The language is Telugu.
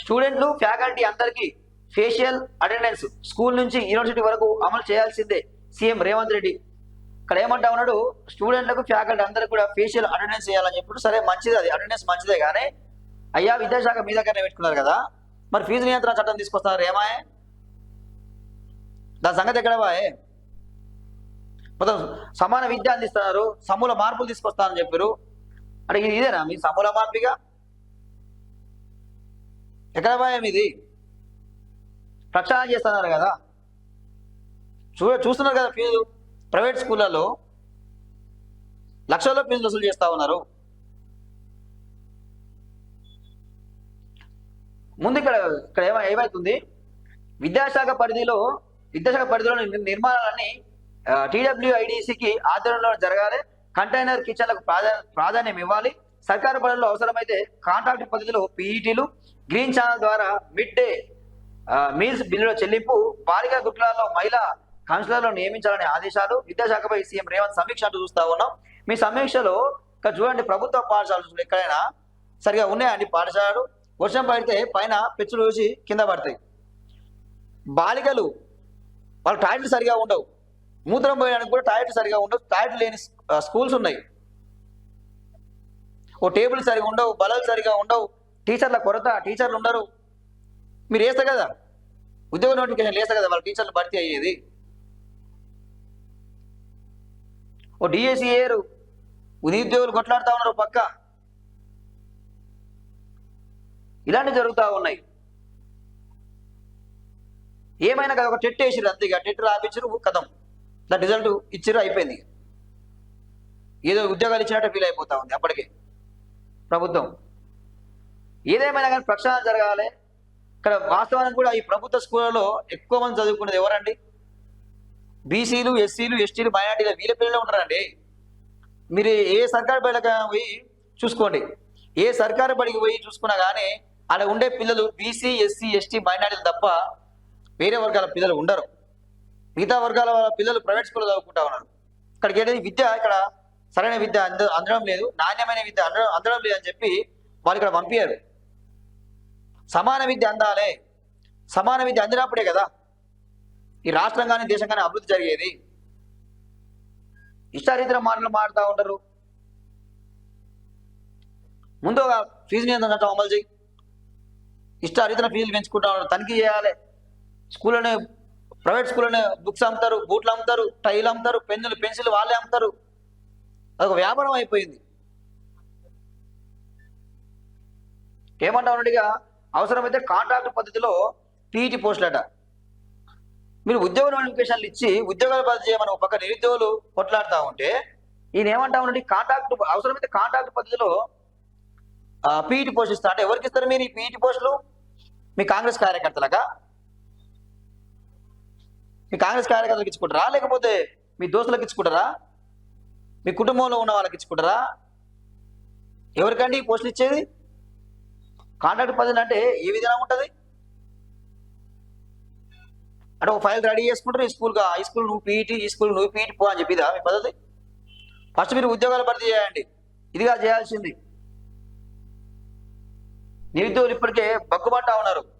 స్టూడెంట్లు ఫ్యాకల్టీ అందరికీ ఫేషియల్ అటెండెన్స్ స్కూల్ నుంచి యూనివర్సిటీ వరకు అమలు చేయాల్సిందే సీఎం రేవంత్ రెడ్డి. ఇక్కడ ఏమంటా ఉన్నాడు స్టూడెంట్లకు ఫ్యాకల్టీ అందరికి కూడా ఫేషియల్ అటెండెన్స్ చేయాలని చెప్పి సరే మంచిది అది. అటెండెన్స్ మంచిదే కానీ అయ్యా విద్యాశాఖ మీ దగ్గరనే పెట్టుకున్నారు కదా. మరి ఫీజు నియంత్రణ చట్టం తీసుకొస్తున్నారు ఏమాయే? దాని సంగతి ఎక్కడ బాయే? మొత్తం సమాన విద్య అందిస్తున్నారు సమూల మార్పులు తీసుకొస్తానని చెప్పారు. అంటే ఇది ఇదేనా మీ సమూల మార్పిగా? ఎక్కడ భయం ఇది? ప్రక్షాళన చేస్తున్నారు కదా. చూ చూస్తున్నారు కదా ఫీజు? ప్రైవేట్ స్కూళ్ళలో లక్షల్లో ఫీజులు వసూలు చేస్తూ ఉన్నారు. ముందు ఇక్కడ ఇక్కడ ఏమై ఏమవుతుంది విద్యాశాఖ పరిధిలో విద్యాశాఖ పరిధిలో నిర్మాణాలన్నీ టీడబ్ల్యూఐడిసికి ఆధ్వర్యంలో జరగాలి. కంటైనర్ కిచెన్లకు ప్రాధాన్య ప్రాధాన్యం ఇవ్వాలి. సర్కారు బడుల్లో అవసరమైతే కాంట్రాక్ట్ పద్ధతిలో పీఈటీలు గ్రీన్ ఛానల్ ద్వారా మిడ్ డే మీల్స్ బిల్లుల చెల్లింపు బాలిక గుట్లలో మహిళా కౌన్సిలర్లను నియమించాలనే ఆదేశాలు విద్యాశాఖపై సీఎం రేవంత్ సమీక్ష అంటూ చూస్తా ఉన్నాం. మీ సమీక్షలో ఇక్కడ చూడండి ప్రభుత్వ పాఠశాలలు ఎక్కడైనా సరిగా ఉన్నాయండి పాఠశాలలు? వర్షం పడితే పైన పెచ్చులు వేసి కింద పడతాయి. బాలికలు వాళ్ళ టాయిలెట్లు సరిగా ఉండవు. మూత్రం పోయడానికి కూడా టాయిలెట్లు సరిగా ఉండవు. టాయిలెట్ లేని స్కూల్స్ ఉన్నాయి. ఓ టేబుల్ సరిగా ఉండవు బలలు సరిగా ఉండవు. టీచర్ల కొరత టీచర్లు ఉండరు. మీరు వేస్తారు కదా? ఉద్యోగ నోటిఫికేషన్ వేస్తారు కదా వాళ్ళ టీచర్లు భర్తీ అయ్యేది? ఓ డిఎస్సి ఏరు నిరుద్యోగులు కొట్లాడుతూ ఉన్నారు పక్క. ఇలాంటివి జరుగుతూ ఉన్నాయి. ఏమైనా కదా ఒక టెట్ వేసిరు అంతే ఇక టెట్ రాపించరు కథం. దాని రిజల్ట్ ఇచ్చిరు అయిపోయింది. ఏదో ఉద్యోగాలు ఇచ్చినట్టు ఫీల్ అయిపోతా ఉంది అప్పటికే. ప్రభుత్వం. ఏదేమైనా కానీ ప్రక్షాళన జరగాలి. ఇక్కడ వాస్తవానికి కూడా ఈ ప్రభుత్వ స్కూళ్ళలో ఎక్కువ మంది చదువుకున్నది ఎవరండి? బీసీలు ఎస్సీలు ఎస్టీలు మైనార్టీలు వీళ్ళ పిల్లలే ఉంటారండి. మీరు ఏ సర్కారు బడికి పోయి చూసుకోండి. ఏ సర్కారు బడికి పోయి చూసుకున్నా కానీ అలా ఉండే పిల్లలు బీసీ ఎస్సీ ఎస్టీ మైనార్టీలు తప్ప వేరే వర్గాల పిల్లలు ఉండరు. మిగతా వర్గాల వాళ్ళ పిల్లలు ప్రైవేట్ స్కూల్లో చదువుకుంటా ఉన్నారు. ఇక్కడికి ఏంటంటే విద్య ఇక్కడ సరైన విద్య అంద అందడం లేదు నాణ్యమైన విద్య అందడం అందడం లేదని చెప్పి వాళ్ళు ఇక్కడ పంపించారు సమాన విద్య అందాలే. సమాన విద్య అందినప్పుడే కదా ఈ రాష్ట్రం కానీ దేశం కానీ అభివృద్ధి జరిగేది. ఇష్టారీతిన మాటలు మాడుతూ ఉంటారు. ముందు ఫీజు నియంత్రణ చట్టం అమలు చేయి. ఇష్టారీతిన ఫీజులు పెంచుకుంటా ఉంటారు తనిఖీ చేయాలి. స్కూల్లోనే ప్రైవేట్ స్కూల్లోనే బుక్స్ అమ్ముతారు బూట్లు అమ్ముతారు టైలు అమ్ముతారు పెన్నులు పెన్సిల్ వాళ్ళే అమ్ముతారు. అదొక వ్యాపారం అయిపోయింది. ఏమంటామన్నట్టుగా అవసరమైతే కాంట్రాక్ట్ పద్ధతిలో పీఈటీ పోస్టులట మీరు ఉద్యోగ నోటిఫికేషన్లు ఇచ్చి ఉద్యోగాలు భర్తీ చేయమని ఒక పక్క నిరుద్యోగులు కొట్లాడుతూ ఉంటే ఈయన ఏమంటామన్నట్టు కాంట్రాక్ట్ అవసరమైతే కాంట్రాక్ట్ పద్ధతిలో పీఈటీ పోస్ట్ ఇస్తా. అంటే ఎవరికి ఇస్తారు మీరు ఈ పీఈటీ పోస్టులు మీ కాంగ్రెస్ కార్యకర్తలకా? మీ కాంగ్రెస్ కార్యకర్తలకు ఇచ్చుకుంటారా? లేకపోతే మీ దోస్తులకు ఇచ్చుకుంటారా? మీ కుటుంబంలో ఉన్న వాళ్ళకి ఇచ్చుకుంటారా? ఎవరికండి ఈ పోస్టులు ఇచ్చేది? కాంట్రాక్ట్ పద్ధతి అంటే ఏ విధంగా ఉంటుంది? అంటే ఒక ఫైల్ రెడీ చేసుకుంటారు ఈ స్కూల్గా ఈ స్కూల్ నువ్వు పీఈటీ ఈ స్కూల్ నువ్వు పీఈటీ పో అని చెప్పిదా మీ పద్ధతి? ఫస్ట్ మీరు ఉద్యోగాలు భర్తీ చేయండి. ఇదిగా చేయాల్సింది. నిరుద్యోగులు ఇప్పటికే బగ్గుమంటా ఉన్నారు.